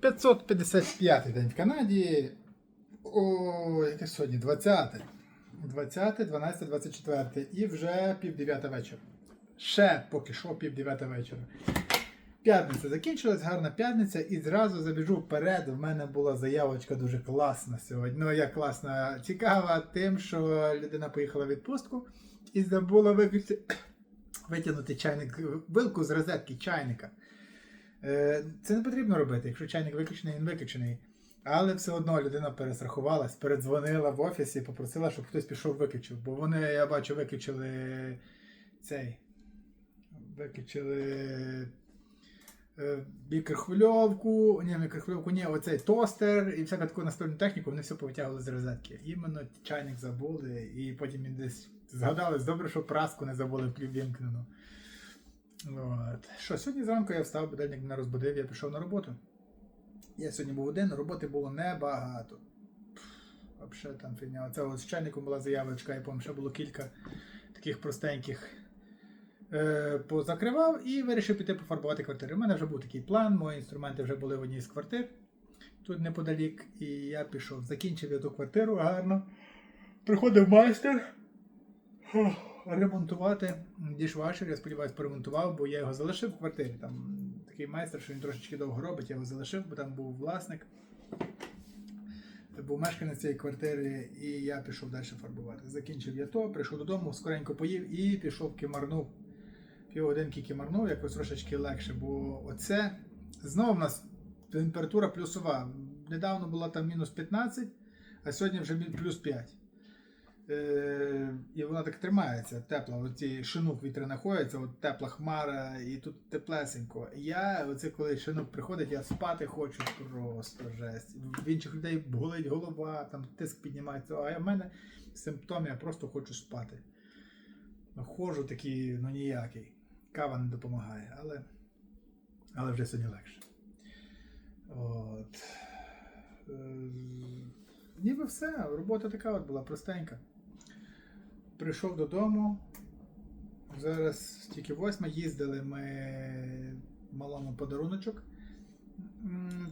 555 день в Канаді. О, яке сьогодні? 20. 20, 12, 24. І вже пів дев'ята вечора. Ще поки що пів дев'ята вечора. П'ятниця закінчилась, гарна п'ятниця, і зразу забіжу вперед. У мене була заявочка дуже класна сьогодні. Ну, як класна, цікава тим, що людина поїхала в відпустку і забула виключити, витягнути чайник, вилку з розетки чайника. Е, Це не потрібно робити, якщо чайник виключений, він виключений. Але все одно людина перестрахувалась, передзвонила в офіс і попросила, щоб хтось пішов виключив. Бо вони, я бачу, виключили цей. Виключили е, мікрохвильовку, ні, мікрохвильовку, ні, оцей тостер і всяка таку настольну техніку, вони все повитягували з розетки. Іменно чайник забули, і потім він десь згадали, добре, що праску не забули вімкнену. От. Що, сьогодні зранку я встав, будильник мене розбудив, я пішов на роботу. Я сьогодні був один, роботи було небагато. Взагалі там фігня. От з чайником була заявочка, я пам'ятаю, ще було кілька таких простеньких. Е, позакривав і вирішив піти пофарбувати квартири. У мене вже був такий план, мої інструменти вже були в одній з квартир тут неподалік. І я пішов, закінчив я ту квартиру гарно. Приходив майстер ремонтувати дішвашер, я сподіваюся, поремонтував, бо я його залишив в квартирі. Там такий майстер, що він трошечки довго робить, я його залишив, бо там був власник. Був мешканець цієї квартири, і я пішов далі фарбувати. Закінчив я то, прийшов додому, скоренько поїв і пішов кимарнув. Півгодинки кимарнув, якось трошечки легше, бо оце знову в нас температура плюсова. Недавно була там мінус 15, а сьогодні вже плюс 5. Е, і вона так тримається, тепла. Оці шинук вітри знаходиться, от тепла хмара, і тут теплесенько. Я, оце коли шинук приходить, я спати хочу просто жесть. В інших людей болить голова, там тиск піднімається, а в мене симптоми, я просто хочу спати. Ходжу такий, ну ніякий. Кава не допомагає, але, але вже сьогодні легше. От. Е, Ніби все, робота така от була простенька. Прийшов додому. Зараз тільки восьма їздили ми малому подаруночок.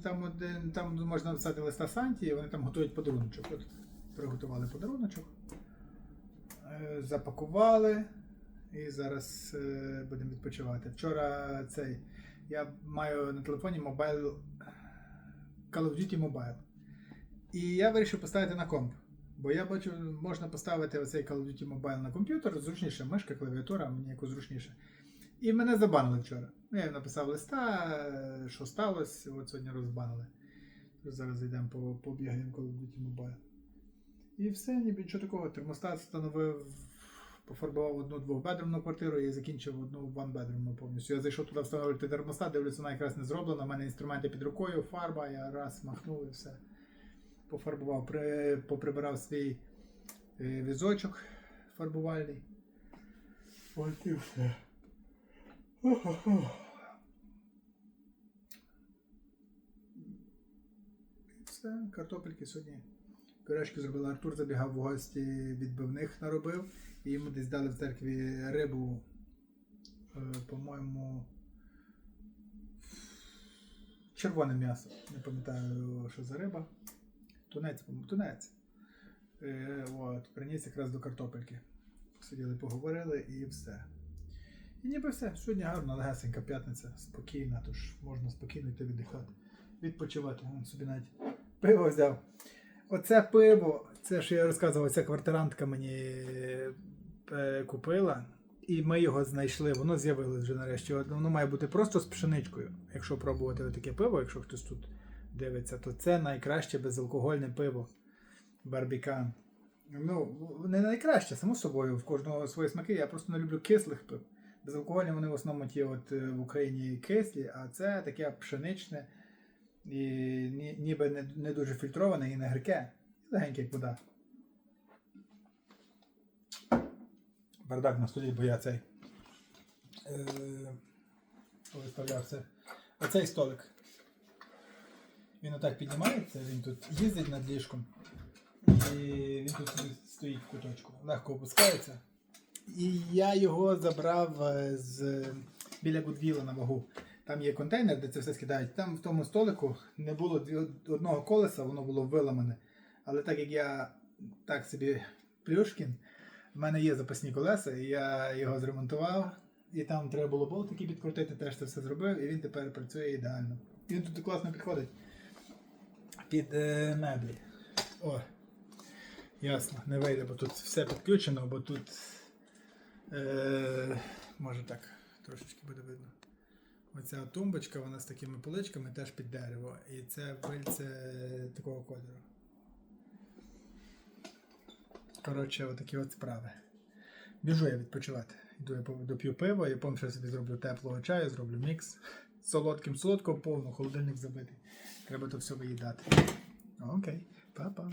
Там, там можна написати листа Санті, і вони там готують подаруночок. От приготували подаруночок, е, запакували і зараз е, будемо відпочивати. Вчора цей я маю на телефоні мобайл Call of Duty Mobile. І я вирішив поставити на комп. Бо я бачу, можна поставити оцей Call of Duty Mobile на комп'ютер, зручніше, мишка, клавіатура, мені якось зручніше. І мене забанили вчора. Ну, Я написав листа, е, що сталося, от сьогодні розбанили. Зараз йдемо по, побігаємо Call of Duty Mobile. І все, ніби нічого такого. Термостат встановив, пофарбував одну двохбедрумну квартиру і закінчив одну ванбедрумну повністю. Я зайшов туди встановлювати термостат, дивлюся, вона якраз не зроблена. У мене інструменти під рукою, фарба, я раз махнув і все пофарбував, при, поприбирав свій е, візочок фарбувальний. От і все. Все, картопельки сьогодні. Пюрешки зробили. Артур забігав в гості відбивних наробив. І йому десь дали в церкві рибу, е, по-моєму, червоне м'ясо. Не пам'ятаю, що за риба. Тунець, тунець. Е, от, приніс якраз до картопельки. Сиділи, поговорили і все. І ніби все. Сьогодні гарна, легесенька п'ятниця, спокійна, тож можна спокійно йти віддихати, відпочивати. Вон собі навіть пиво взяв. Оце пиво, це що я розказував, ця квартирантка мені е, купила. І ми його знайшли, воно з'явилось вже нарешті. Воно має бути просто з пшеничкою. Якщо пробувати таке пиво, якщо хтось тут дивиться, то це найкраще безалкогольне пиво. Барбікан. Ну, не найкраще, само собою, в кожного свої смаки. Я просто не люблю кислих пив. Безалкогольні вони в основному ті от е, в Україні кислі, а це таке пшеничне і ніби не, дуже фільтроване і не гірке. Легеньке, як вода. Бардак на столі, бо я цей е, виставляв це. Оцей столик. Він отак піднімається, він тут їздить над ліжком. І він тут стоїть в куточку. Легко опускається. І я його забрав е, з біля Гудвіла на вагу. Там є контейнер, де це все скидають. Там в тому столику не було одного колеса, воно було виламане. Але так як я так собі плюшкін, в мене є запасні колеса, і я його зремонтував. І там треба було болтики підкрутити, теж це все зробив, і він тепер працює ідеально. Він тут класно підходить під е, меблі. О, ясно, не вийде, бо тут все підключено, бо тут е, може так трошечки буде видно. Оця тумбочка, вона з такими поличками теж під дерево. І це пильце такого кольору. Коротше, отакі от справи. Біжу я відпочивати. Йду я доп'ю пиво, я потім ще собі зроблю теплого чаю, зроблю мікс. Солодким солодкого повно, холодильник забитий. Треба то все виїдати. Окей, па-па.